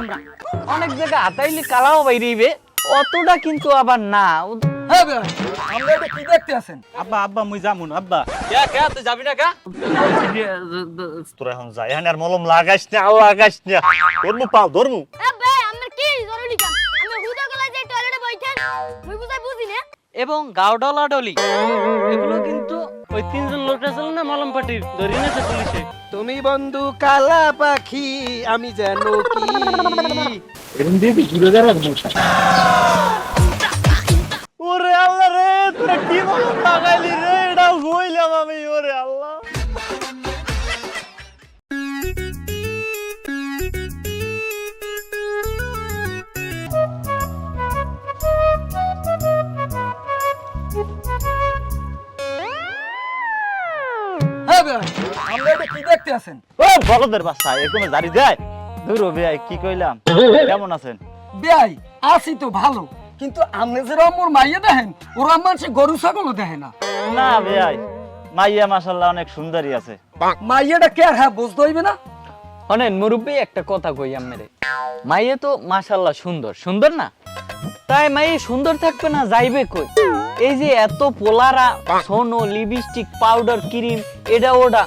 আমরা অনেক জায়গা হাতাইলে কালাও বাইরিবে অতটা কিন্তু আবার না। হ্যাঁ ভাই আমরা কি দেখতে আছেন? আব্বা আব্বা মুই যামুন আব্বা। কে কে তুই যাবি না কা? তোরা এখন যাই এখানে আর মলম লাগাইস না লাগাইস না। ধর্মু পাও ধর্মু। আবে আমার কি জরুরি কাম? আমি হুদা গলা যে টয়লেটে বইতেন মুই বুঝাই বুঝি না? এবং গাওডলা ডলি। এগুলো কিন্তু ওই তিনজন লোক আছে না মলম পাটির? ধরে নিয়েছে পুলিশে। তুমি বন্ধু কালা পাখি আমি যেন কি? ওরে আল্লাহ রে তোরা কি লাগাইলি রে দেখতে আছেন? ও বলদের বাচ্চা এরকম জারি দেয়? দূর ভাই কি কইলাম? কেমন আছেন? বেয়াই আছি তো ভালো কিন্তু আপনি যেরকম মোর মাইয়া দেখেন ওরা মানুষে গরু ছাগলও দেখে না। না ভাই মাইয়া মাশাল্লাহ অনেক সুন্দরী আছে। মাইয়াটা কে আর হ্যাঁ বুঝতে হইবে না? অনেক মুরব্বী একটা কথা কই আমেরে মাইয়ে তো মাশাল্লাহ সুন্দর সুন্দর না? তাই মাইয়ে সুন্দর থাকবে না যাইবে কই? এই যে এত পোলারা সোনো লিপস্টিক পাউডার ক্রিম এটা ওটা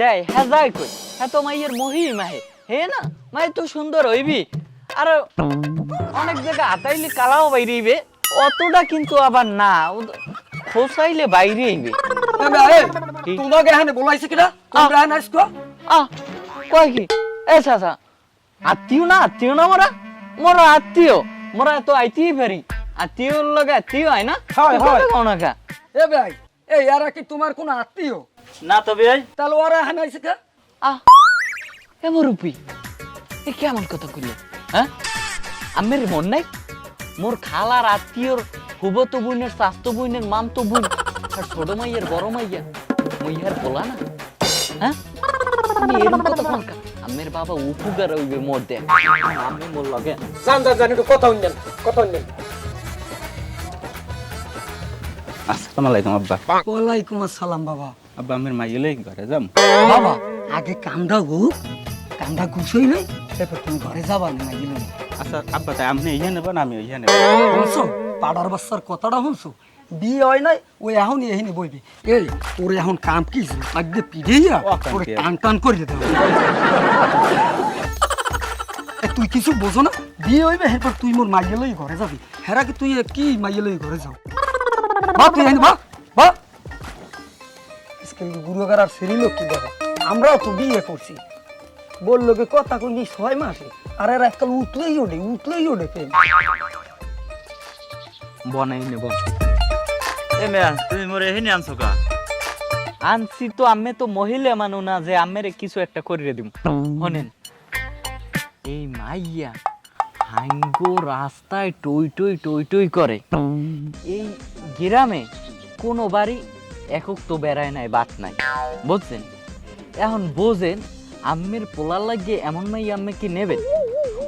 দেয় হ্যাঁ যায় কই। হ্যাঁ তো মাইয়ের মহি মাহে হে না মাই তো সুন্দর হইবি। আর অনেক জায়গা হাতাইলে কালাও বাইরিবে অতটা কিন্তু আবার না খোসাইলে বাইরে আইবে? তোমাকে এখানে বলাইছে কিনা? তোমরা এখানে আসছো? আহ কয় কি? এ চাচা আত্মীয় না আত্মীয় না মোরা? মোরা আত্মীয়। মোরা তো আইতেই পারি। আত্মীয় লগে আত্মীয় হয় না? হয়, হয়। এ ভাই এই এরা কি তোমার কোনো আত্মীয়? না তো ভাই তাহলে ওরা এখানে আইছে কে? আহ এ মুরুপি এ কেমন কথা কইলো? হ্যাঁ? আমের মন নাই? মোর খালার আত্মীয়র হুবতো বইনের স্বাস্থ্য বইনের মামতো বই আর ছোট মাইয়ের বড় মাইয়া মুইয়ার বলা না? হ্যাঁ? তুমি এরকম কথা কোন আমের বাবা উপকার হইবে মোর দেখ। আমি মোর লগে। জান জান জান কথা উন্নয়ন কথা উন্নয়ন আসসালামু আলাইকুম আব্বা। ওয়ালাইকুম আসসালাম বাবা। আব্বা আমার মাইলে ঘরে যাম? বাবা আগে কামটা হোক কামটা গুছইলে এরপর তুমি ঘরে যাবা না আচ্ছা আব্বা তাই আপনি ইয়ে নেবেন আমি ইয়ে নেব। শুনছো? পাড়ার বাচ্চার কথাটা শুনছো? বিয়ে হয় নাই ওই এখন এখানে বইবে। এই ওর এখন কাম কি আগে পিড়েইয়া ওরে? টান টান করে দেবে। তুই কিছু বোঝো না? বিয়ে হইবে এরপর তুই মোর মাইয়ে লই ঘরে যাবি। হেরা কি তুই কি মাইয়ে লই ঘরে যাও? বা তুই বা বা কিন্তু গুরুগার আর সিরিল কি দেখো আমরাও তো বিয়ে করছি। বলল কি কথা কইনি ছয় মাসে। আর এরা একটা উতলেই ওঠে উতলেই ওঠে প্রেম বনাই নেব এ মেয়া তুমি মোরে এখানে আনছো কা আনছি তো আমি তো মহিলা মানু না যে আমেরে কিছু একটা করিয়ে দিব শোনেন এই মাইয়া হাঙ্গো রাস্তায় টই টই টই টই করে। এই গ্রামে কোনো বাড়ি একক তো বেড়ায় নাই বাত নাই। বুঝছেন? এখন বোঝেন আম্মের পোলার লাগিয়ে এমন মাই আম্মে কি নেবেন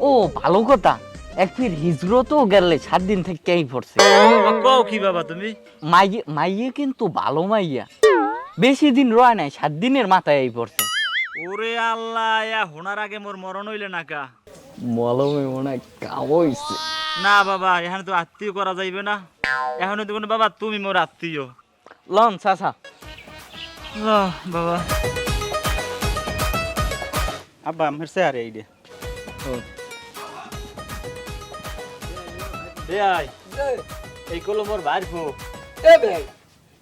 ও ভালো কথা। এক ফির হিজরতও গেলে সাত দিন থেকে কেই পড়ছে। কও কি বাবা তুমি? মাইয়ে মাইয়ে কিন্তু ভালো মাইয়া। বেশি দিন রয় নাই সাত দিনের মাথায় এই পড়ছে। ওরে আল্লাহ ইয়া হোনার আগে মোর মরণ হইলে না কা? মলমে মনে কাবইছে না বাবা এখানে তো আত্মীয় করা যাইবে না। এখন তো বাবা তুমি মোর আত্মীয়। লন চাচা আহ, বাবা। আব্বা আমার স্যার এই দে। এই এই কলো মোর ফো এ ভাই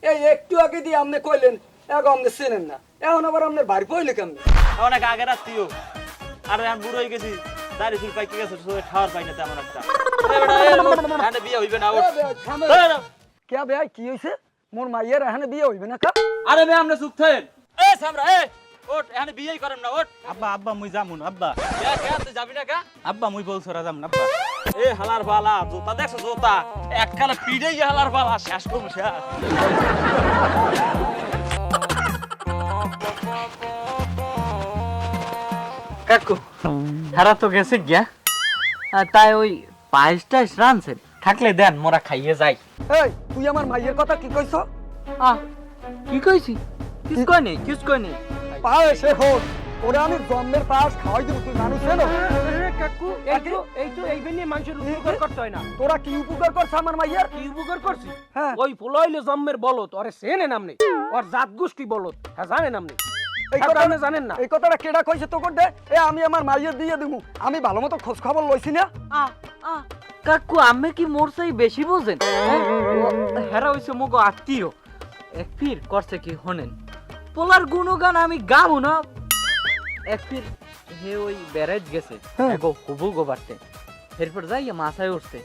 এই একটু আগে দিয়ে আপনি কইলেন এখন আপনি চেনেন না। এখন আবার আপনার বাড়ি কইলে কেমন? অনেক আগের আত্মীয় আর এখন বুড়ো হয়ে গেছি। দাড়ি চুল পাইকে গেছে সবাই খাওয়ার পাই না তেমন একটা। বিয়ে হইবে না। কে ভাই কি হইছে? মোর মাইয়ের এখানে বিয়ে হইবে না কা? আরে মে আমরা চুপ থাকেন এ সামরা এ ওঠ এখানে বিয়েই করেন না ওট আব্বা আব্বা মুই যামুন আব্বা। কে কে তুই যাবি না কা? আব্বা মুই বলছো রাজাম না আব্বা। এ হালার বালা জোতা দেখছ জোতা? একখানে পিড়ে হালার বালা শেষ করব শেষ। কাকু হারা তো গেছে গিয়া। আর তাই ওই পায়েস টাইস রানছেন থাকলে দেন মোরা খাইয়ে যাই। এই তুই আমার মাইয়ের কথা কি কইছ? আহ কি কইছি? কিস কই নেই কিস কই নেই ওরে আমি জন্মের পায়েস খাওয়াই দেবো তুই মানুষ কাকু এই তো এই তো এই নিয়ে মানুষের উপকার করতে হয় না। তোরা কি উপকার করছ আমার মাইয়ার? কি উপকার করছি? হ্যাঁ। ওই ফুলাইলে জন্মের বলত ওরে সেনে নামনে ওর জাত গোষ্ঠী বলত হ্যাঁ জানে নামনে এই এই কথা কথা জানেন না। এই কথাটা কেডা কইছে তো করতে এ আমি আমার মাইয়ের দিয়ে দিমু। আমি ভালো মতো খোঁজ খবর লইছি না? আ আ কাকু আমি কি মোর চাই বেশি বোঝেন? হ্যাঁ? হেরা হইছে মগ আত্মীয়। এক পীর করছে কি হনেন। পোলার গুণগান আমি গাবো না। এক পীর হে ওই বেড়াইত গেছে। হ্যাঁ। এগো হুবু গোবারতে এরপর যাইয়া মাথায় উঠছে।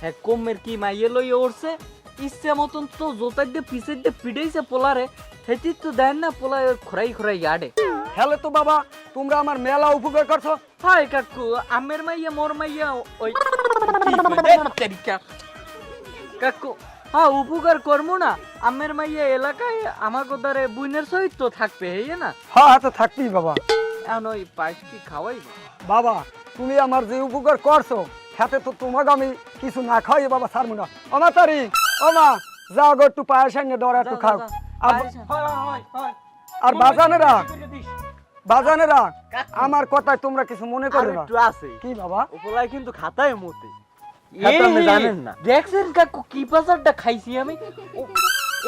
হ্যাঁ কমের কি মাইয়ে লইয়া উঠছে? ইচ্ছে মতন তো জোতার দিয়ে পিছের দিয়ে পিড়াইছে পোলারে। হেতি তো দেন না পোলা খোরাই খোরাই আডে। হেলে তো বাবা তোমরা আমার মেলা উপকার করছ। হাই কাকু আমের মাইয়া মোর মাইয়া ওই তেরিকা কাকু হ্যাঁ উপকার করব না। আমের মাইয়া এলাকায় আমার দ্বারে বুইনের সহিত তো থাকবে এই না? হ্যাঁ তো থাকতেই বাবা। এখন ওই পায়েস কি খাওয়াই? বাবা তুমি আমার যে উপকার করছ সাথে তো তোমাকে আমি কিছু না খাওয়াই বাবা ছাড়বো না। ওমা তারি ওমা যাও গো একটু পায়েস এনে দেওয়ার একটু খাও। আর বাজানেরা। বাজানেরা আমার কথায় তোমরা কিছু মনে করো না। একটু আছে। কি বাবা? উপলাই কিন্তু খাতায় মতে। আপনি জানেন না। দেখছেন কাকু কি বাজারটা খাইছি আমি?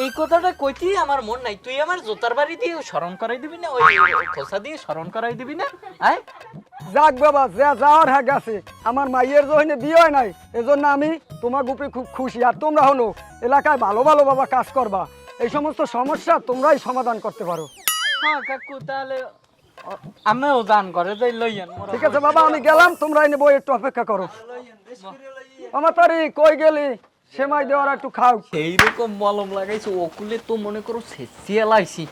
এই কথাটা কইতি আমার মন নাই। তুই আমার জোতার বাড়ি দিয়ে স্মরণ করাই দিবি না? ওই খোসা দিয়ে স্মরণ করাই দিবি না? আয়। যাক বাবা যা যাওয়ার হ্যাঁ গেছে। আমার মাইয়ের জন্য বিয়ে হয় নাই। এজন্য আমি তোমার গ্রুপে খুব খুশি। আর তোমরা হলো এলাকায় ভালো ভালো বাবা কাজ করবা। এই সমস্ত সমস্যা তোমরাই সমাধান করতে পারো। হ্যাঁ কাকু তাহলে আমিও দান করে যাই লইয়েন মোরা ঠিক আছে বাবা আমি গেলাম তোমরা এনে বই একটু অপেক্ষা করো। আমার তারি কই গেলি? সেমাই দেওয়ার একটু খাও। এইরকম মলম লাগাইছে ওকুলে তো মনে করো শেষিয়া লাইছি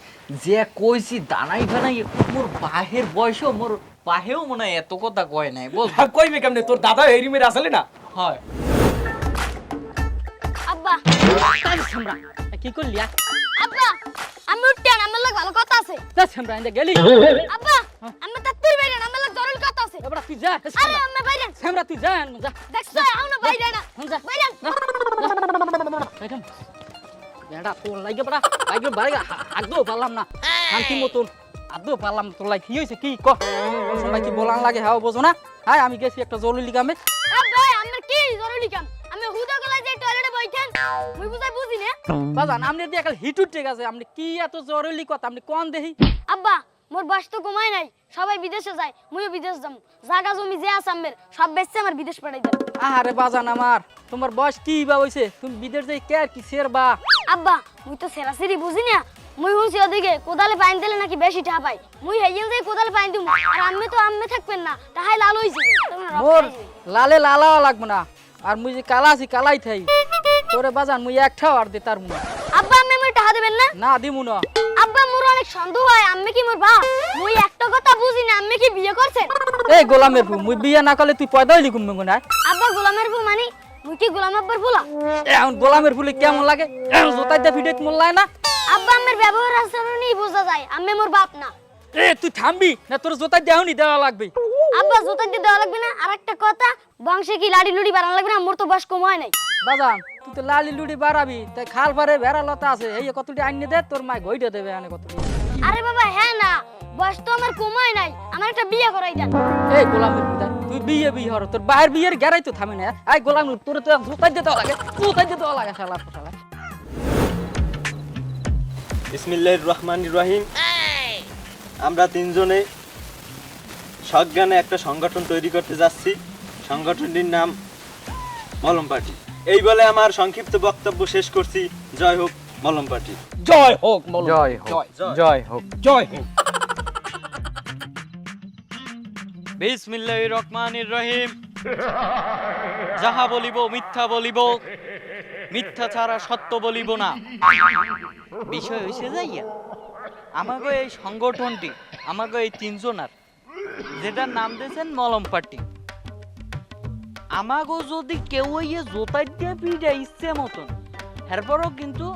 যে কইছি দানাই ফানাই মোর বাহের বয়সও মোর বাহেও মনে হয় এত কথা কয় নাই বল। কইবে কেমনে তোর দাদা এই রুমের আসলে না? হয়। আব্বা কি করলি আমি উঠতেন আমার লাগে ভালো কথা আছে। যা সামরা ইন্দা গেলি। আব্বা আমি তাত্তুর বাইরে আমার লাগে জরুরি কথা আছে। এবার তুই যা আরে আমি বাইরে। সামরা তুই যা যা। দেখছ আউনো বাইরে না। যা বাইরে বাইরে বেড়া তোর লাগে বড়া বাইরে বাইরে আগদো পারলাম না। শান্তি মতন পারলাম তোর লাগে কি হয়েছে কি ক? তোর কি বলান লাগে হ্যাঁ বোঝো না। হ্যাঁ আমি গেছি একটা জরুরি কামে বাজান আপনি দিয়ে কাল হিট উঠে গেছে। আপনি কি এত জরুরি কথা? আপনি কোন দেহি? আব্বা মোর বয়স তো কমায় নাই। সবাই বিদেশে যায় মুইও বিদেশ যাম। জাগা জমি যে আছে আমের সব বেচছে আমার বিদেশ পাঠাই দেন। আরে বাজান আমার তোমার বয়স কি বা হইছে? তুমি বিদেশ যাই কে আর কি শের বা আব্বা মুই তো সেরাসিরি বুঝি না। মুই হুঁছি ওদিকে কোদালে পাইন দিলে নাকি বেশি টা পাই। মুই হেইয়েও যাই কোদালে পাইন দিমু। আর আম্মে তো আম্মে থাকবেন না তাহাই লাল হইছে। মোর লালে লালাও লাগবে না। আর মুই যে কালা আছি কালাই থাই। তোরে বাজান মুই একটাও আর দে তার মুনা আব্বা আম্মে মুই টাকা দেবেন না? না দিমু না। আব্বা মোর অনেক সন্দেহ হয় আম্মে কি মোর বাপ? মুই একটা কথা বুঝি না আম্মে কি বিয়ে করছেন এই গোলামের ফু মুই বিয়ে না করলে তুই পয়দা হইলি কুম না আব্বা গোলামের বউ মানে? মুই কি গোলাম আব্বার বলা এখন গোলামের ফুলে কেমন লাগে? জোতাই দা ভিডিও মোল্লায় না? আব্বা আম্মের ব্যবহার আচরণই বোঝা যায়। আম্মে মোর বাপ না। এ তুই থামবি না তোর জোতাই দেওনি দেওয়া লাগবে। আব্বা জুতা দিয়ে দেওয়া লাগবে না। আর একটা কথা বংশে কি লাড়ি লুড়ি বাড়ানো লাগবে না? মোর তো বয়স কম হয় নাই। বাজান তুই তো লালি লুড়ি বাড়াবি তাই খাল পারে ভেড়া লতা আছে এই কতটি আইনে দে তোর ঘইটা দেবে আনে কতটি আরে বাবা হ্যাঁ না বয়স তো আমার কম হয় নাই আমার একটা বিয়ে করাই দেন এই গোলামের পিতা তুই বিয়ে বিয়ে হর তোর বাইরের বিয়ের গেরাই তো থামে না এই গোলাম তোর তো জোতাই দিতে লাগে জোতাই দিতে লাগে শালা শালা বিসমিল্লাহির রহমানির রহিম। আমরা তিনজনে সজ্ঞানে একটা সংগঠন তৈরি করতে যাচ্ছি সংগঠনটির নাম মলম পার্টি। এই বলে আমার সংক্ষিপ্ত বক্তব্য শেষ করছি। জয় হোক মলম পার্টি জয় হোক। জয় হোক জয়। হোক। জয় হোক। বিসমিল্লাহির রহমানির রহিম। যাহা বলিব মিথ্যা বলিব। মিথ্যা ছাড়া সত্য বলিব না। বিষয় হইছে যাইয়া আমাকে এই সংগঠনটি আমাকে এই তিনজনার যেটার নাম দিয়েছেন মলম পার্টি আমাগো যদি কেউ ইয়ে জোতাই দিয়ে পিঠে ইচ্ছে মতন এরপরও কিন্তু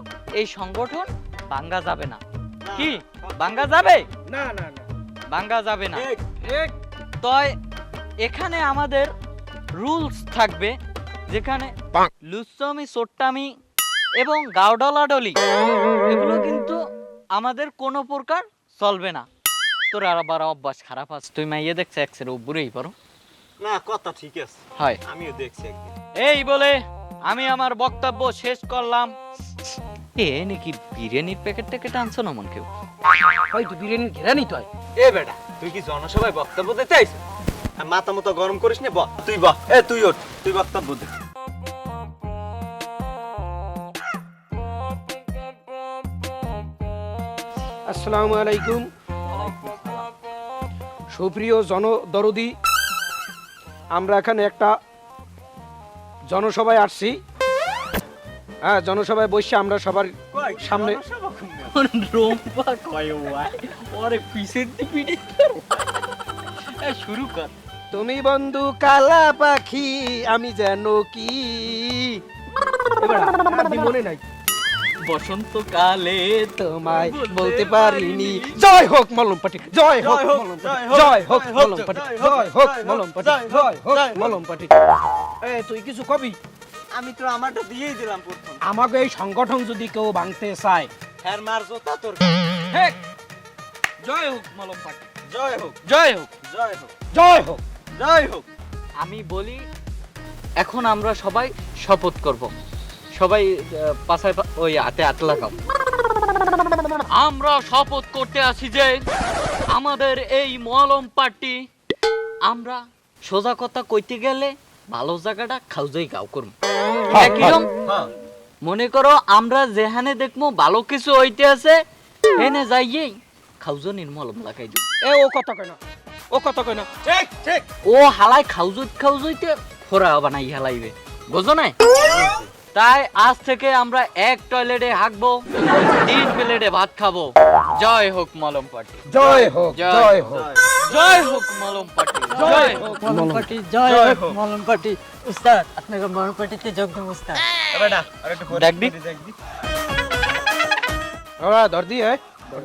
এই সংগঠন ভাঙ্গা যাবে না। কি? ভাঙ্গা যাবে? না না না। ভাঙ্গা যাবে না। ঠিক তয় এখানে আমাদের রুলস থাকবে যেখানে লুচ্চমি চোট্টামি এবং গাওডলাডলি এগুলো কিন্তু আমাদের কোনো প্রকার চলবে না। তোর আর আবার অভ্যাস খারাপ আছে। তুই মাইয়ে দেখছে একসের উপরেই পারো না কথা ঠিক আছে। হয় আমিও দেখছি একদিন। এই বলে আমি আমার বক্তব্য শেষ করলাম। এ নাকি বিরিয়ানির প্যাকেট ট্যাকেট আনছো না মন কেউ? হয়তো বিরিয়ানির ঘেরানি তো এ বেটা তুই কি জনসভায় বক্তব্য দিতে আইছিস? মাথা মতো গরম করিস নে বল। তুই বল। এ তুই ওঠ তুই বক্তব্য দে। আসসালামু আলাইকুম। সুপ্রিয় জনদরদি আমরা এখানে একটা জনসভায় আসছি। হ্যাঁ জনসভায় বসে আমরা সবার সামনে শুরু কর। তুমি বন্ধু কালা পাখি আমি যেন কি? মনে নাই। বসন্তকালে তোমায় বলতে পারিনি। জয় হোক মলম পাটি জয় হোক মলম পাটি জয় হোক মলম পাটি জয় হোক মলম পাটি জয় হোক মলম পাটি এ তুই কিছু কবি? আমি তো আমারটা দিয়েই দিলাম প্রথম। আমাকে এই সংগঠন যদি কেউ ভাঙতে চায়। হ্যার মার জোতা তোর। হেক জয় হোক মলম পাটি জয় হোক। জয় হোক। জয় হোক। জয় হোক। জয় হোক। আমি বলি এখন আমরা সবাই শপথ করব। সবাই পাশায় ওই হাতে হাত লাগাও। আমরা শপথ করতে আসি যে আমাদের এই মলম পার্টি আমরা সোজা কথা কইতে গেলে ভালো জায়গাটা খাউজাই গাও করব কিরম? হ্যাঁ। মনে করো আমরা যেখানে দেখব ভালো কিছু হইতে আছে এনে যাইয়েই খাউজনির মলম লাগাই দিব এ ও কথা কয় না ও কথা কয় না ঠিক ঠিক। ও হালাই খাউজুত খাউজুইতে ফোরা বানাই হালাইবে। বুঝো না তাই আজ থেকে আমরা এক টয়লেটে হাঁকবো তিন প্লেটে ভাত খাব। জয় হোক মলম পার্টি জয় হোক জয় হোক। জয় হোক। মলম পার্টি জয় হোক মলম পার্টি জয় হোক। মলম পার্টি উস্তাদ আপনাকে মলম পার্টিতে যোগ দেব উস্তাদ। বেটা আর একটু ডাক দি। দেখ দি ওরা ধর দি হ্যাঁ ধর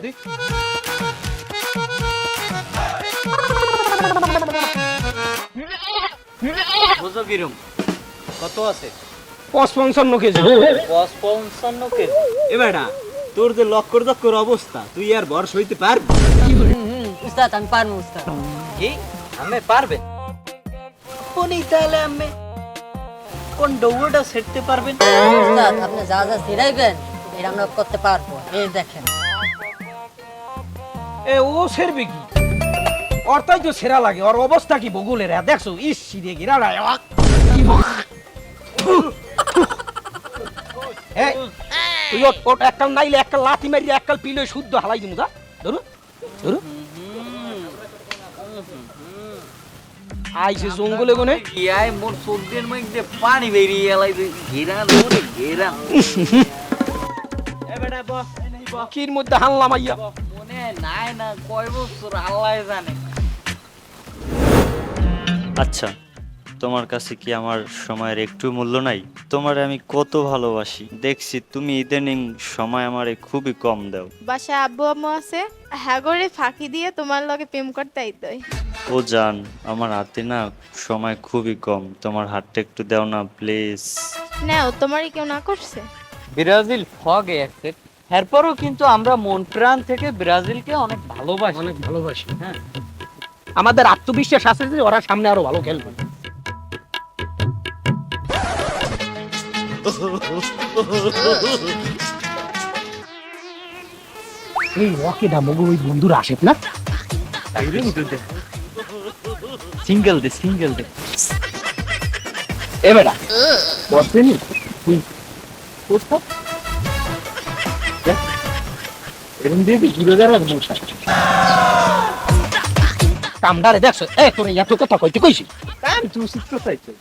বুঝো কিরম কত আছে? পঁচপঞ্চান্ন কেজি। পঞ্চান্ন কেজি। এ বেটা তোর যে লক্কর দক্কর অবস্থা তুই আর ভর সইতে পারবি? উস্তাদ আমি পারব উস্তাদ। কি? আমি পারবে? আপনি তাহলে আমি কোন দৌড়টা সেরতে পারবেন? উস্তাদ আপনি যা যা সিরাইবেন এটা আমরা করতে পারব। এই দেখেন। এ ও সেরবে কি? ওর তাই তো সেরা লাগে ওর অবস্থা কি বগুলের? দেখছ ইস সিরে গিরা তুই ওট ওট একটা নাইলে একটা লাথি মারি একটা পিলে শুদ্ধ হালাই দিমু যা। ধরু ধরু। আইসে জঙ্গলে গনে ইয়াই মোর চোখের মধ্যে পানি বেরিয়ে এলাই ঘেরা ধরে ঘেরা। এ বেটা এই বস কির মধ্যে হানলাম আইয়া মনে নাই না কয় বছর আল্লাহ জানে। আচ্ছা। তোমার কাছে কি আমার সময়ের একটু মূল্য নাই? তোমার আমি কত ভালোবাসি। দেখছি তুমি ইদানিং সময় আমারে খুবই কম দাও। বাসায় আব্বু আম্মু আছে হ্যাগরে ফাঁকি দিয়ে তোমার লগে প্রেম করতে আইতই ও জান আমার হাতে না সময় খুবই কম। তোমার হাতটা একটু দাও না প্লিজ। নাও তোমারই কেউ না করছে? ব্রাজিল ফগে অ্যাকসেপ্ট এরপরও কিন্তু আমরা মন প্রাণ থেকে ব্রাজিলকে অনেক ভালোবাসি। অনেক ভালোবাসি হ্যাঁ। আমাদের আত্মবিশ্বাস আছে যে ওরা সামনে আরও ভালো খেলবে। এই ওকে ওই বন্ধুরা আসে না? সিঙ্গেল দে সিঙ্গেল দে এ বেটা বসেনি এরকম দিয়ে ঘুরে দাঁড়াবে মশা কামডারে দেখছ? এ তোর এত কথা কইতে কইছি? আমি তুই চিত্র চাইছো।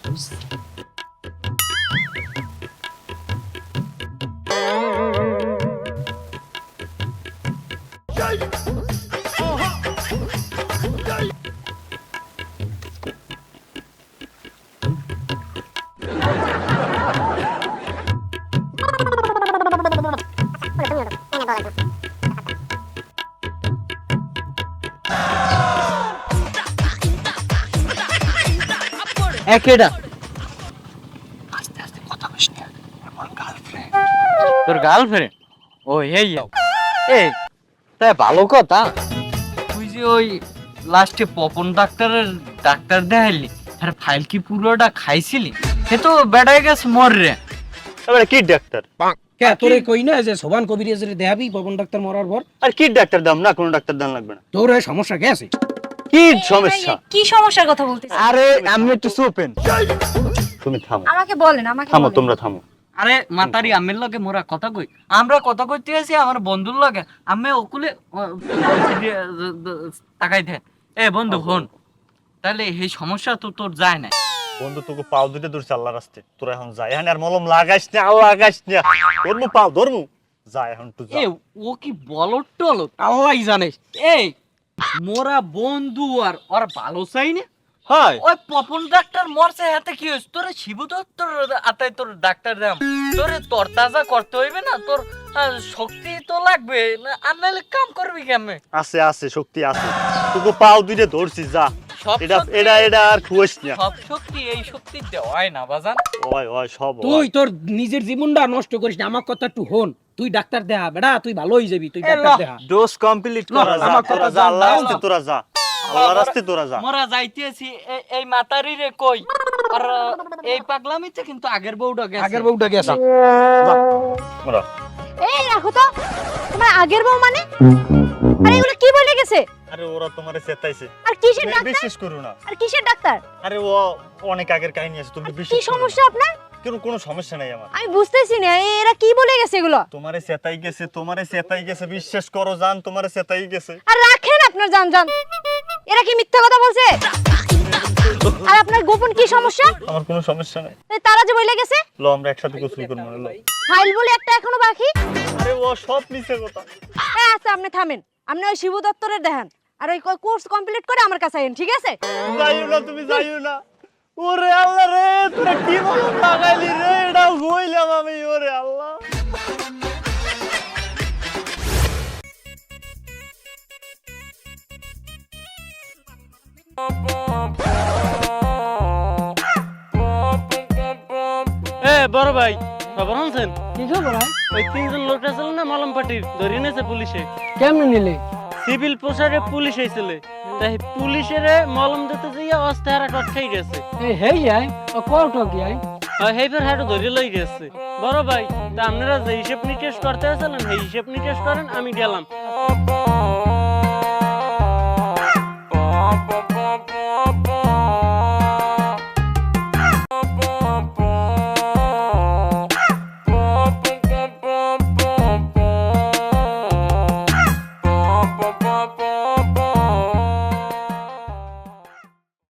একেডা তোর গার্লফ্রেন্ড ও এই এ তাই ভালো কথা। তুই যে ওই লাস্টে পপন ডাক্তারের ডাক্তার দেখাইলি আর ফাইল কি পুরোটা খাইছিলি সে তো বেড়াই গেছে মর রে কি ডাক্তার কে তোরে কই না যে সোবান দেহাবি পবন ডাক্তার মরার পর? আর কি ডাক্তার দাম? না কোনো ডাক্তার দাম লাগবে না। তোর সমস্যা কে আছে? কি সমস্যা? কি সমস্যার কথা বলতেছেন আরে আমি একটু চুপেন তুমি থামো। আমাকে বলেন আমাকে থামো তোমরা থামো। আরে মাতারি আমের লগে মোরা কথা কই? আমরা কথা কইতে আছি আমার বন্ধুর লগে। আমি ওকুলে তাকাই দে এ বন্ধু হন তাহলে এই সমস্যা তো তোর যায় না বন্ধু তোকে পাও দুইটা দূর চাল্লা রাস্তে তোরা এখন যাই এখন আর মলম লাগাইস না আর লাগাইস না। ধর্মু পাও ধর্মু। যা এখন তুই যা। এ ও কি বলট টলত আল্লাহ জানে। এই মোরা বন্ধু আর ওর ভালো চাই না। হয়। ওই পপন ডাক্তার মরছে হাতে কি হয়েছে? তোর শিবু তোর আতাই তোর ডাক্তার দাম তোরে তোর তাজা করতে হইবে না তোর শক্তি তো লাগবে। না আর নাহলে কাম করবি কেমনে? আছে আছে শক্তি আছে। তোকে পাও দুইটা ধরছি যা। এটা এটা এটা আর খুঁজ না। সব শক্তি এই শক্তি দেওয়ায় না বাজান? ওই ওই সব তুই তোর নিজের জীবনটা নষ্ট করিস না আমার কথা একটু হন তুই ডাক্তার দেহা বেড়া তুই ভালো হয়ে যাবি তুই ডাক্তার দেহা। ডোজ কমপ্লিট করা যা তোরা যা যা, আল্লাহ রাস্তে তোরা যা আল্লাহ রাস্তে তোরা যা। মোরা যাইতেছি এই মাতারি রে কই? আর এই পাগলামিতে কিন্তু আগের বউটা গেছে। আগের বউটা গেছে। ওরা এই রাখো তো তোমার আগের বউ মানে? আরে এগুলো কি বলে গেছে? আরে ওরা তোমারে চেতাইছে। আর কিসের ডাক্তার? বিশ্বাস করো না। আর কিসের ডাক্তার? আরে ও অনেক আগের কাহিনী আছে তুমি কি বিশ্বাস না। সমস্যা আপনার? কোনো কোনো সমস্যা নাই আমার। আমি বুঝতেছি না এরা কি বলে গেছে এগুলো? তোমারে চেতাই গেছে তোমারে চেতাই গেছে বিশ্বাস করো জান তোমারে চেতাই গেছে। আর রাখেন আপনার জান জান। এরা কি মিথ্যা কথা বলছে? আর আপনার গোপন কি সমস্যা? আমার কোনো সমস্যা নাই। তারা যে বলে গেছে? লো আমরা একসাথে গোসল করব লো। ফাইল বলে একটা এখনও বাকি। আরে ও সব মিছে কথা। হ্যাঁ আচ্ছা আপনি থামেন। আপনি ওই শিবু দত্তরের দেখান। আর ওই কোর্স কমপ্লিট করে আমার কাছে আইন ঠিক আছে? যাইও না তুমি যাইও না। ওরে আল্লাহ রে তোরা কি মলম লাগাইলি রে এটা হইলাম আমি ওরে আল্লাহ। এ বড় ভাই খবর আনছেন? কি খবর ভাই? ওই তিনজন লোক ছিল না মালম পাটির ধরে নিয়েছে পুলিশে। কেমনে নিলে? সিভিল পোশাকে পুলিশ আইছিলে। তাই পুলিশের মলম দিতে যাইয়া অস্তাহারা কটকাই গেছে। এই হেই যাই ও কত কি আই? আর হেইফের হাটে ধরে লই গেছে। বড় ভাই তা আপনারা যে হিসেব নিকেশ করতে আসলেন সেই হিসেব নিকেশ করেন আমি গেলাম।